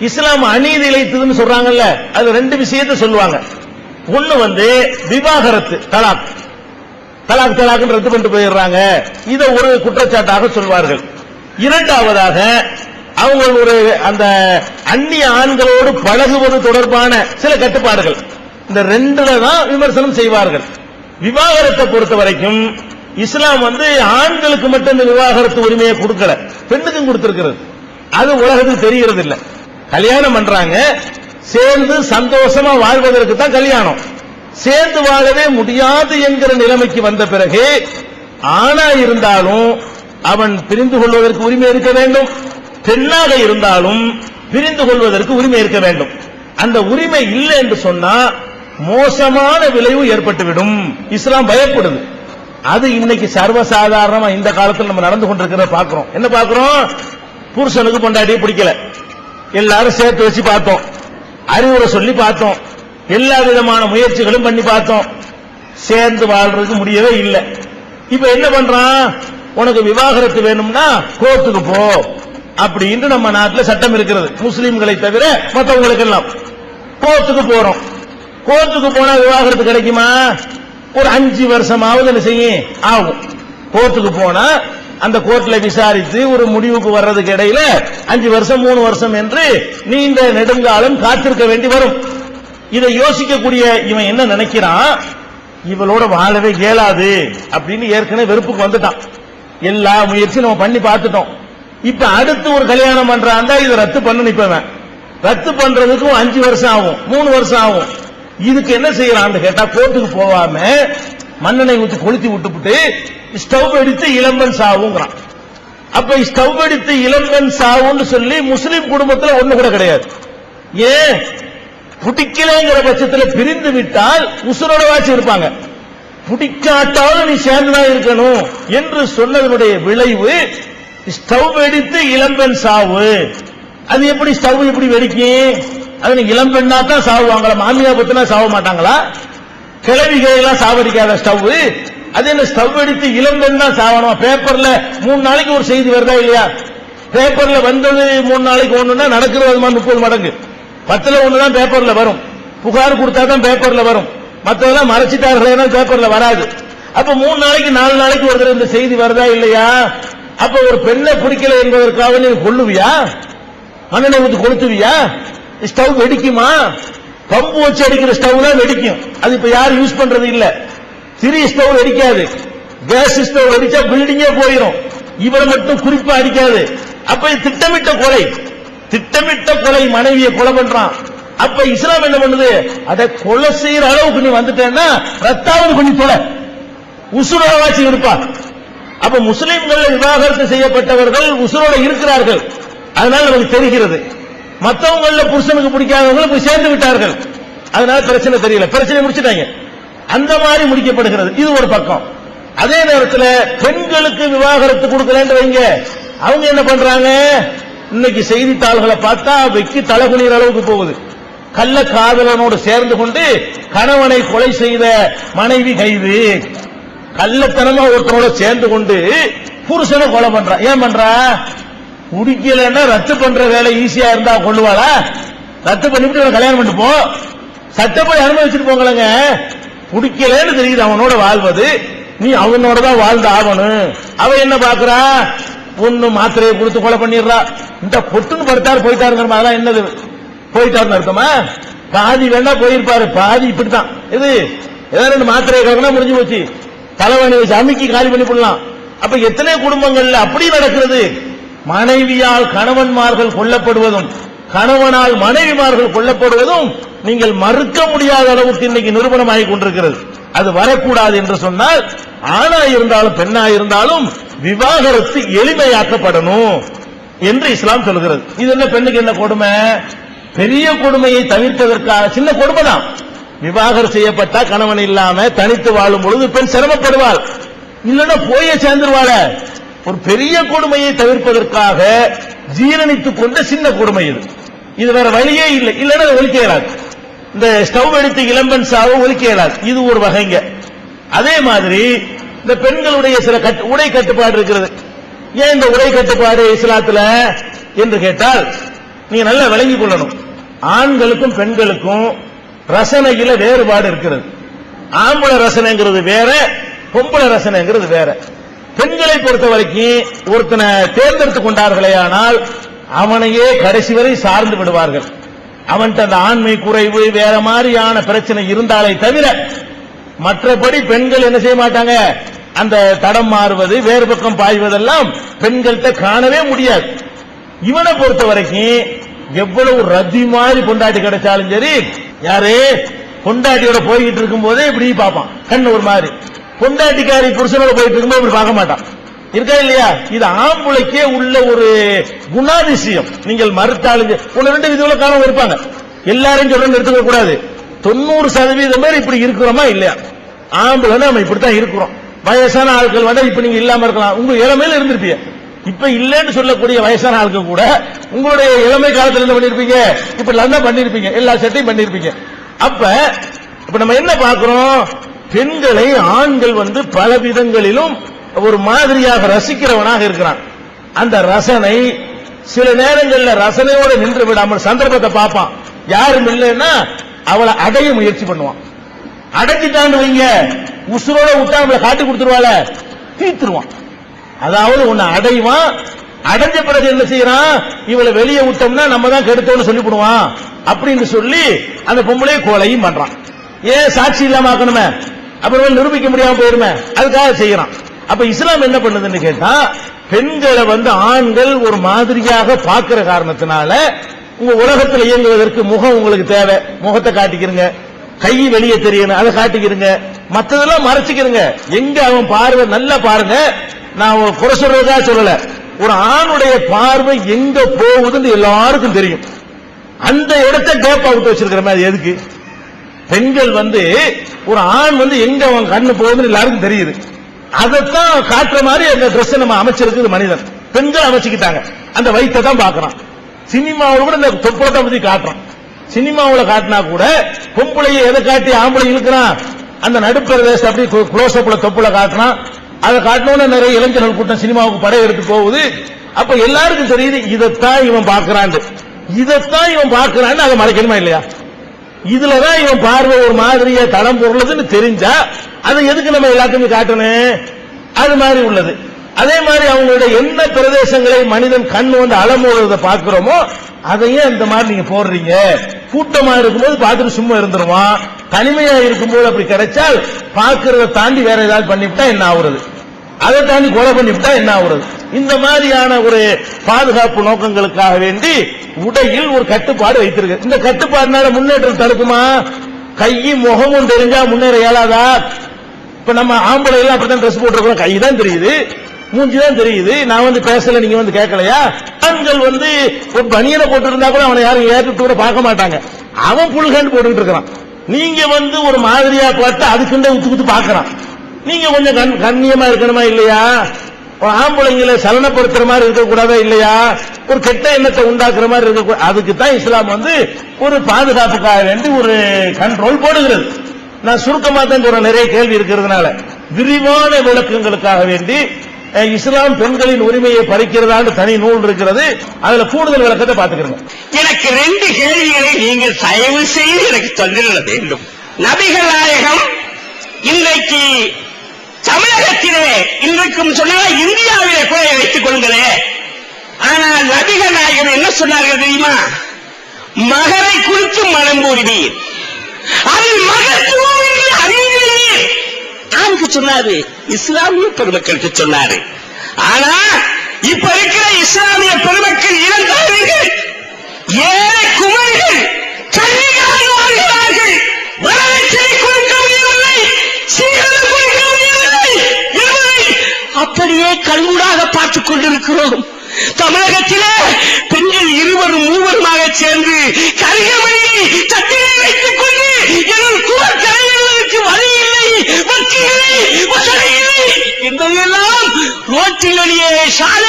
இஸ்லாம் அநீதி இழைத்ததுன்னு சொல்றாங்கல்ல அது ரெண்டு விஷயத்தை சொல்லுவாங்க. ஒண்ணு வந்து விவாகரத்து தலாக். தலாக் தலாக் ரத்து பண்ணிட்டு போயிடுறாங்க. இதை ஒரு குற்றச்சாட்டாக சொல்வார்கள். இரண்டாவதாக அவங்க ஒரு அந்த அந்நிய ஆண்களோடு பழகுவது தொடர்பான சில கட்டுப்பாடுகள். இந்த ரெண்டுல தான் விமர்சனம் செய்வார்கள். விவாகரத்தை பொறுத்த வரைக்கும் இஸ்லாம் வந்து ஆண்களுக்கு மட்டும் இந்த விவாகரத்து உரிமையை கொடுக்கல. பெண்ணுக்கும் கொடுத்திருக்கிறது. அது உலகத்துக்கு தெரிகிறது இல்லை கல்யாணம் பண்றாங்க. சேர்ந்து சந்தோஷமா வாழ்வதற்கு தான் கல்யாணம். சேர்ந்து வாழவே முடியாது என்கிற நிலைமைக்கு வந்த பிறகு ஆணா இருந்தாலும் அவன் பிரிந்து கொள்வதற்கு உரிமை இருக்க வேண்டும். பெண்ணாக இருந்தாலும் பிரிந்து கொள்வதற்கு உரிமை இருக்க வேண்டும். அந்த உரிமை இல்லை என்று சொன்னா மோசமான விளைவு ஏற்பட்டுவிடும். இஸ்லாம் பயப்படுது. அது இன்னைக்கு சர்வசாதாரணமா இந்த காலத்தில் நம்ம நடந்து கொண்டிருக்கிறத பாக்குறோம் என்ன பாக்குறோம் புருஷனுக்கு பொண்டாட்டியை பிடிக்கல. எல்லாரும் சேர்த்து வச்சு பார்த்தோம். அறிவுரை சொல்லி பார்த்தோம். எல்லா விதமான முயற்சிகளும் பண்ணி பார்த்தோம். சேர்ந்து வாழ்றதுக்கு முடியவே இல்லை. இப்ப என்ன பண்றான்? உனக்கு விவாகரத்து வேணும்னா கோர்ட்டுக்கு போ அப்படின்னு நம்ம நாட்டில் சட்டம் இருக்கிறது. முஸ்லீம்களை தவிர மற்றவங்களுக்கு எல்லாம் கோர்ட்டுக்கு போறோம். கோர்ட்டுக்கு போனா விவாகரத்து கிடைக்குமா? ஒரு அஞ்சு வருஷமாவது என்ன செய்யும்? ஆகும். கோர்ட்டுக்கு போனா அந்த கோர்ட்ல விசாரித்து ஒரு முடிவுக்கு வர்றதுக்கு இடையில அஞ்சு வருஷம் மூணு வருஷம் என்று நீண்ட நெடுங்காலம் காத்திருக்க வேண்டி வரும். இதை யோசிக்கக்கூடிய இவன் என்ன நினைக்கிறான்? இவளோட வாழவே இயலாது அப்படின்னு ஏற்கனவே வெறுப்புக்கு வந்துட்டான். எல்லா முயற்சியும் நம்ம பண்ணி பார்த்துட்டோம். இப்ப அடுத்து ஒரு கல்யாணம் பண்றான் இதை ரத்து பண்ணு நிப்பவன் ரத்து பண்றதுக்கும் அஞ்சு வருஷம் ஆகும் மூணு வருஷம் ஆகும். இதுக்கு என்ன செய்யறான்னு கேட்டா கோர்ட்டுக்கு போகாம மண்ணெண்ணெய் ஊற்றி கொளுத்தி விட்டுப்புட்டு ஸ்டவ் அடித்து இளம்பன் சாவுங்கிறான். அப்ப ஸ்டவ் அடித்து இளம்பன் சாவுன்னு சொல்லி முஸ்லிம் குடும்பத்தில் ஒண்ணு கூட கிடையாது. ஏன்? பிடிக்கலைங்கிற பட்சத்தில் பிரிந்து விட்டால் உசுரோட வாசி இருப்பாங்க. பிடிக்காட்டாலும் நீ சேர்ந்துதான் இருக்கணும் என்று சொன்னதனுடைய விளைவு ஸ்டவ் வெடித்து இளம்பெண் சாவு. அது எப்படி ஸ்டவ் எப்படி வெடிக்கும்? அது இளம்பெண்ணா தான் சாவுவாங்களா மாமியா பத்தினா சாவ மாட்டாங்களா? கிளவிகள் எல்லாம் சாவடிக்காத ஸ்டவ். அது என்ன ஸ்டவ் எடுத்து இளம்பெண் தான் சாவணும்? பேப்பர்ல மூணு நாளைக்கு ஒரு செய்தி வருதா இல்லையா? பேப்பர்ல வந்தது மூணு நாளைக்கு ஒண்ணுன்னா நடக்கிறது அது மாதிரி முப்பது மடங்கு. பத்துல ஒண்ணுதான் பேப்பர்ல வரும். புகார் கொடுத்தா தான் பேப்பர்ல வரும். மற்றதெல்லாம் மறைச்சிட்டார்கள் பேப்பர்ல வராது. அப்ப மூணு நாளைக்கு நாலு நாளைக்கு ஒரு இந்த செய்தி வருதா இல்லையா? அப்ப ஒரு பெண்ணை பிடிக்கல என்பதற்காக நீ கொள்ளுவியா மண்ணெண்ணை ஊத்து கொளுத்துவியா? ஸ்டவ் வெடிக்குமா? பம்பு வச்சு அடிக்கிற ஸ்டவ் தான் வெடிக்கும். அது இப்ப யாரும் யூஸ் பண்றது இல்ல. சிறிய ஸ்டவ் வெடிக்காது. கேஸ் ஸ்டவ் வெடிச்சா பில்டிங்கே போயிடும் இவரை மட்டும் குறிப்பா அடிக்காது. அப்ப திட்டமிட்ட கொலை. திட்டமிட்ட கொலை மனைவியை கொலை பண்றான். அப்ப இஸ்லாம் என்ன பண்ணுது? அதை கொலை செய்யற அளவுக்கு நீ வந்துட்டேன்னா ரத்தாவது பண்ணி கொலை. உசுரோவாச்சு இருப்பான். அப்ப முஸ்லிம்கள் விவாகரத்து செய்யப்பட்டவர்கள் உசுரோட இருக்கிறார்கள். அதனால நமக்கு தெரிகிறது. மற்றவங்கள புருஷனுக்கு பிடிக்காதவங்களும் போய் சேர்ந்து விட்டார்கள். அதனால பிரச்சனை தெரியல. பிரச்சனை முடிச்சிட்டாங்க. அந்த மாதிரி முடிக்கப்படுகிறது. இது ஒரு பக்கம். அதே நேரத்தில் பெண்களுக்கு விவாகரத்து கொடுக்கலன்னு வைங்க. அவங்க என்ன பண்றாங்க? இன்னைக்கு செய்தித்தாள்களை பார்த்தா வெக்கி தலைகுனிற அளவுக்கு போகுது. கள்ள காதலனோடு சேர்ந்து கொண்டு கணவனை கொலை செய்த மனைவி கைது. கள்ளத்தனமா ஒருத்தனோட சேர்ந்து கொண்டு புருஷனை கொலை பண்றான் ஏன் பண்றா? குடிக்கலன்னா ரத்து பண்ற வேலை ஈஸியா இருந்தா கொள்ளுவாளா? ரத்து பண்ணிவிட்டு கல்யாணம் பண்ணிட்டு போ. சட்டப்படி அனுமதிச்சுட்டு போங்களேங்க. குடிக்கலன்னு தெரியுது அவனோட வாழ்வது. நீ அவனோட தான் வாழ்ந்து ஆகணும். அவ என்ன பாக்குறா? பொண்ணு மாத்திரையை கொடுத்து கொலை பண்ணிடுறா. இந்த பொட்டுன்னு படுத்தாரு போயிட்டாருங்கிற அதெல்லாம் என்னது? போயிட்டாருன்னு அர்த்தமா? பாதி வேணா போயிருப்பாரு. பாதி இப்படித்தான். இது ஏதாவது ரெண்டு மாத்திரையை கலக்கினா முடிஞ்சு போச்சு. தலைவணி வச்சு அமுக்கி காலி பண்ணி போடலாம் அப்ப எத்தனை குடும்பங்கள்ல அப்படி நடக்கிறது? மனைவியால் கணவன்மார்கள் கொல்லப்படுவதும் கணவனால் மனைவிமார்கள் கொல்லப்படுவதும் நீங்கள் மறுக்க முடியாத அளவுக்கு இன்னைக்கு நிரூபணமாகி கொண்டிருக்கிறது. அது வரக்கூடாது என்று சொன்னால் ஆணா இருந்தாலும் பெண்ணா இருந்தாலும் விவாகரத்து எளிமையாக்கப்படணும் என்று இஸ்லாம் சொல்கிறது. இது என்ன பெண்ணுக்கு என்ன கொடுமை? பெரிய கொடுமையை தவிர்ப்பதற்காக சின்ன கொடுமை தான். விவாகரம் செய்யப்பட்டா கணவன் இல்லாம தனித்து வாழும் பொழுது பெண் சிரமப்படுவாள். இல்லைன்னா போய சேர்ந்துருவாள. ஒரு பெரிய கொடுமையை தவிர்ப்பதற்காக ஜீரணித்துக் கொண்ட சின்ன கொடுமை இது. இது வேற வழியே இல்லை. இல்லைன்னா அதை ஒழிக்க இயலாது. இந்த ஸ்டவ் எடுத்து இளம்பன் சாவு ஒழிக்க இயலாது. இது ஒரு வகைங்க. அதே மாதிரி இந்த பெண்களுடைய சில கட்டு- உடை கட்டுப்பாடு இருக்கிறது. ஏன் இந்த உடை கட்டுப்பாடு இஸ்லாத்துல? என்று கேட்டால் நீங்க நல்லா விளங்கிக் கொள்ளணும். ஆண்களுக்கும் பெண்களுக்கும் ரசனையில வேறுபாடு இருக்கிறது. ஆம்பளை ரசனைங்கிறது வேற பொம்பளை ரசனைங்கிறது வேற. பெண்களை பொறுத்த வரைக்கும் ஒருத்தனை தேர்ந்தெடுத்து கொண்டார்களே ஆனால் அவனையே கடைசி வரை சார்ந்து விடுவார்கள். அவன்கிட்ட அந்த ஆண்மை குறைவு வேற மாதிரியான பிரச்சனை இருந்தாலே தவிர மற்றபடி பெண்கள் என்ன செய்ய மாட்டாங்க? அந்த தடம் மாறுவது வேறு பக்கம் பாய்வதெல்லாம் பெண்கள்கிட்ட காணவே முடியாது. இவனை பொறுத்த வரைக்கும் எவ்வளவு ரத்தி மாதிரி பொண்டாட்டி கிடைச்சாலும் சரி யாரு? பொண்டாட்டியோட போய்கிட்டு இருக்கும் போதே இப்படி பார்ப்பான். கண்ணு ஒரு மாதிரி. பொண்டாட்டிக்காரி புருஷனோட போயிட்டு இருக்கும்போது இப்படி பார்க்க மாட்டான். இருக்கா இல்லையா? இது ஆம்புளைக்கே உள்ள ஒரு குணாதிசயம். நீங்கள் மறுத்தாலும் ஒன்னு ரெண்டு விதத்துல காலம் இருப்பாங்க. எல்லாரையும் சொல்றேன்னு எடுத்துக்க கூடாது. தொண்ணூறு சதவீதம் பேர் இப்படி இருக்கிறோமா இல்லையா? ஆம்பளை நம்ம இப்படித்தான் இருக்கிறோம். வயசான ஆட்கள் வந்து இப்ப நீங்க இல்லாம இருக்கலாம். உங்க இளமையில இருந்திருப்பீங்க. இப்ப இல்லைன்னு சொல்லக்கூடிய வயசான ஆட்கள் கூட உங்களுடைய இளமை காலத்துல என்ன பண்ணிருப்பீங்க? இப்ப தான் பண்ணிருப்பீங்க. எல்லா செட்டையும் பண்ணிருப்பீங்க. அப்ப இப்ப நம்ம என்ன பாக்குறோம் பெண்களை ஆண்கள் வந்து பல விதங்களிலும் ஒரு மாதிரியாக ரசிக்கிறவனாக இருக்கிறான். அந்த ரசனை சில நேரங்களில் ரசனையோடு நின்று விடாமல் சந்தர்ப்பத்தை பார்ப்பான். யாரும் இல்லைன்னா அவளை அடைய முயற்சி பண்ணுவான். அடைச்சிட்டான்னு வைங்க. உசுரோட விட்டா அவளை காட்டி கொடுத்துருவாள. தீத்துருவான் அதாவது உன்னை அடைவான். அடைஞ்ச பிறகு என்ன செய்யறான்? இவளை வெளியே விட்டோம்னா நம்ம தான் கெடுத்தோம்னு சொல்லிவிடுவான். அப்படின்னு சொல்லி அந்த பொம்பளையை கொலையும் பண்றான். ஏன் சாட்சி இல்லாம ஆக்கணுமே? அப்புறம் நிரூபிக்க முடியாம போயிருமே? அதுக்காக செய்யறான். அப்ப இஸ்லாம் என்ன பண்ணுதுன்னு கேட்டா பெண்களை வந்து ஆண்கள் ஒரு மாதிரியாக பார்க்கிற காரணத்தினால உங்க உலகத்தில் இயங்குவதற்கு முகம் உங்களுக்கு தேவை. முகத்தை காட்டிக்கிறங்க கை வெளியே தெரியணும். அதை காட்டிக்கிறங்க மற்றதெல்லாம் மறைச்சிக்கிறங்க எங்க அவன் பார்வை? நல்லா பாருங்க. நான் குறை சொல்றதா சொல்லல. ஒரு ஆணுடைய பார்வை எங்க போகுதுன்னு எல்லாருக்கும் தெரியும். அந்த இடத்த கேப் அவுட் வச்சிருக்கிற மாதிரி எதுக்கு? பெண்கள் வந்து ஒரு ஆண் வந்து எங்க அவன் கண்ணு போகுதுன்னு எல்லாருக்கும் தெரியுது. அதைத்தான் காட்டுற மாதிரி அந்த ட்ரெஸ் நம்ம அமைச்சிருக்குது மனிதன். பெண்கள் அமைச்சுக்கிட்டாங்க. அந்த வயிற்றை தான் பாக்குறான் சினிமாவில் கூட இந்த தொப்போட்டை பத்தி காட்டுறான். சினிமாவில் காட்டினா கூட பொம்பளையை எதை காட்டி ஆம்பளை இழுக்கிறான்? அந்த நடுப்பிரதேச அப்படி க்ளோஸ் அப்ல தொப்புல காட்டுறான். அதை காட்டணும்னு நிறைய இளைஞர்கள் கூட்டம் சினிமாவுக்கு படையெடுத்து போகுது. அப்ப எல்லாருக்கும் தெரியுது இதைத்தான் இவன் பாக்குறான் இதைத்தான் இவன் பாக்குறான்னு அதை மறைக்கணுமா இல்லையா? இதுலதான் இவன் பார்வை ஒரு மாதிரிய தடம் பொருளுதுன்னு தெரிஞ்சா அதை எதுக்கு நம்ம எல்லாத்தையும் காட்டணும்? அது மாதிரி உள்ளது. அதே மாதிரி அவங்களுடைய என்ன பிரதேசங்களை மனிதன் கண் வந்து அலமோடுறத பார்க்கிறோமோ அதையே இந்த மாதிரி நீங்க போடுறீங்க. கூட்டமா இருக்கும்போது பார்த்துட்டு சும்மா இருந்துருவான். தனிமையா இருக்கும்போது அப்படி கிடைச்சால் பார்க்கறத தாண்டி வேற ஏதாவது பண்ணிவிட்டா என்ன ஆகுறது? அதை தாண்டி கொலை பண்ணிவிட்டா என்ன ஆகுறது? இந்த மாதிரியான ஒரு பாதுகாப்பு நோக்கங்களுக்காக வேண்டி உடையில் ஒரு கட்டுப்பாடு வைத்திருக்கு. இந்த கட்டுப்பாடுனால முன்னேற்றம் தடுக்குமா? கையும் முகமும் தெரிஞ்சா முன்னேற இயலாதா? இப்ப நம்ம ஆம்பளை எல்லாம் அப்படித்தான் ட்ரெஸ் போட்டிருக்கோம் கை தான் தெரியுது மூஞ்சி தான் தெரியுது. நான் வந்து பேசல நீங்க வந்து கேட்கலையா? ஆண்கள் வந்து ஒரு பனியனை போட்டு இருந்தா கூட அவனை யாரும் ஏற்றுட்டு கூட பார்க்க மாட்டாங்க. அவன் புல் ஹேண்ட் போட்டுக்கிட்டு இருக்கிறான். நீங்க வந்து ஒரு மாதிரியா பார்த்து அதுக்குண்டே உத்து குத்து பாக்குறான் நீங்க கொஞ்சம் கண்- கண்ணியமா இருக்கணுமா இல்லையா? ஒரு ஆம்பளைங்களை சலனப்படுத்துற மாதிரி இருக்கக்கூடாதா இல்லையா? ஒரு கெட்ட எண்ணத்தை உண்டாக்குற மாதிரி இருக்க அதுக்கு தான் இஸ்லாம் வந்து ஒரு பாதுகாப்புக்காக வேண்டி ஒரு கண்ட்ரோல் போடுகிறது. நான் சுருக்கமா தான் சொல்றேன் நிறைய கேள்வி இருக்கிறதுனால. விரிவான விளக்கங்களுக்காக வேண்டி இஸ்லாம் பெண்களின் உரிமையை பறிக்கிறதான்னு தனி நூல் இருக்கிறது. அதுல கூடுதல் விளக்கத்தை பாத்துக்கிறோம் எனக்கு ரெண்டு கேள்விகளை நீங்கள் தயவு செய்து எனக்கு சொல்லிட வேண்டும். நபிகள் நாயகம் இன்றைக்கு தமிழகத்திலே இன்றைக்கும் சொன்னால் இந்தியாவிலே கூட வைத்துக் கொள்கிறேன் ஆனால் நபிகள் நாயகம் என்ன சொன்னார்கள் தெரியுமா? மகரை குறித்து மனம் கூறினீர் அதில் மகத்துவம் என்று அறிந்தீர் யாருக்கு சொன்னாரு இஸ்லாமிய பெருமக்களுக்கு சொன்னாரு. ஆனா இப்ப இருக்கிற இஸ்லாமிய பெருமக்கள் இளந்தாரிகள் ஏழை குமரிகள் கன்னிகாக அப்படியே கண்கூடாக பார்த்துக் கொண்டிருக்கிறோம். தமிழகத்திலே பெண்கள் இருவரும் மூவருமாக சேர்ந்து கரிகமணியை தட்டிலே வைத்துக் கொண்டு எனது குவர் கரையிடுவதற்கு வழி இல்லை வக்கி இல்லை வசதி இல்லை. என்பதையெல்லாம் ரோட்டில் வழியே சாலை